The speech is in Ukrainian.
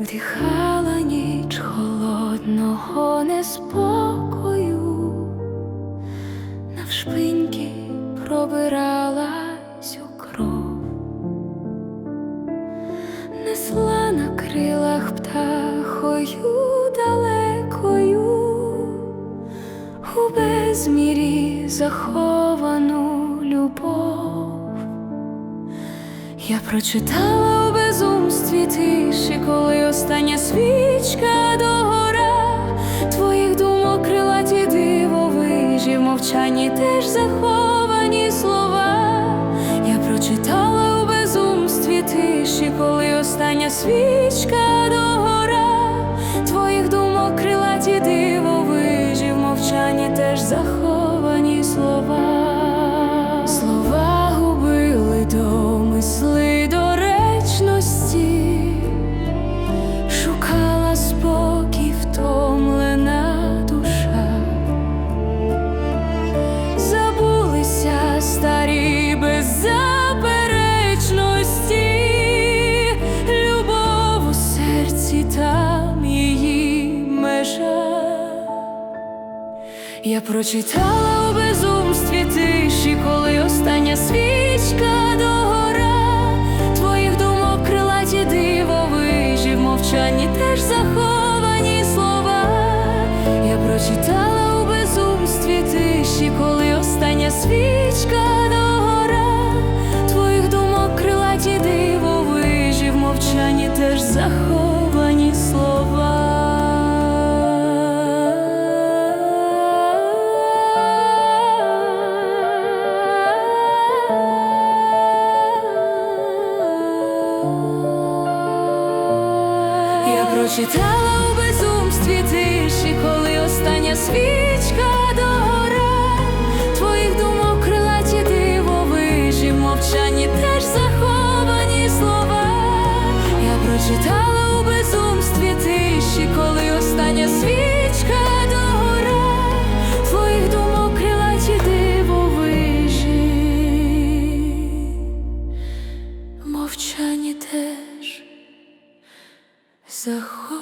вдихала ніч холодного неспокою, навшпиньки пробиралась у кров, несла на крилах птахою далекою, у безмірі заховану любов. Я прочитала безумстві тиші, коли остання свічка догора твоїх думок крилаті дивовижі, в мовчанні теж заховані слова. Я прочитала у безумстві тиші, коли остання свічка догора Я прочитала у безумстві тиші, коли остання свічка догора твоїх думок крилаті дивовижі, в мовчанні теж заховані слова. Я прочитала у безумстві тиші, коли остання свічка прочитала у безумстві тиші, коли остання свічка догора твоїх думок крилаті дивовижі, в мовчанні теж заховані слова. Я прочитала у безумстві тиші, коли остання свічка догора твоїх думок крилаті дивовижі, в мовчанні теж заховані